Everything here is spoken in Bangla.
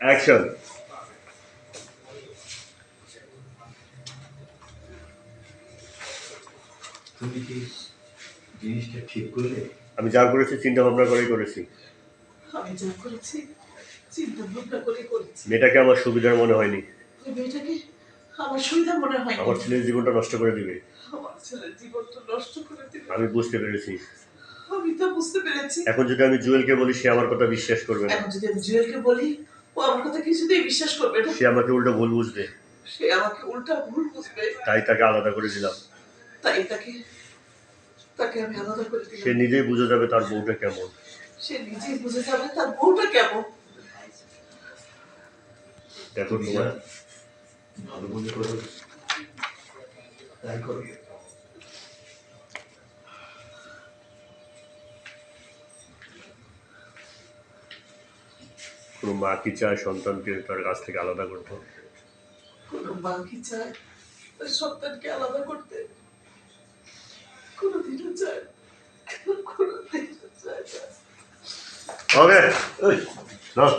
অ্যাকশন তুমি কি জিনিসটা ঠিক করলে? আমি যা করেছি চিন্তা ভাবনা করেই করেছি। আমি যা করেছি চিন্তা ভাবনা করে করেছি। মেয়েটাকে আমার সুবিধার মনে হয়নি। মেয়েটাকে আমার সুবিধা মনে হয় আমার ছেলের জীবনটা নষ্ট করে দিবে। আমার ছেলের জীবনটা নষ্ট করে দিবে। আমি বুঝতে পেরেছি। আমি তা বুঝতে পেরেছি। এখন যদি আমি জুয়েলকে বলি সে আমার কথা বিশ্বাস করবে না। এখন যদি আমি জুয়েলকে বলি ও আমার কথা কিছুতেই বিশ্বাস করবে না। সে আমাকে উল্টো ভুল বুঝবে। সে আমাকে উল্টা ভুল বুঝবে। তাই তাকে আলাদা করে দিলাম। তাই তাকে তাকে আমি আলাদা করে সে নিজেই বুঝে যাবে তার বউটা কেমন। সে নিজেই বুঝে যাবে তার বউটা কেমন। দেখো তোমার। ভালো মনে করো। তাই করো। কোনো মা কি চায় সন্তানকে তার কাছ থেকে আলাদা করতে? কোনো মা কি চায় তার সন্তানকে আলাদা করতে? কোনোদিনও চায়। কোনোদিনও চায় ওকে। ওই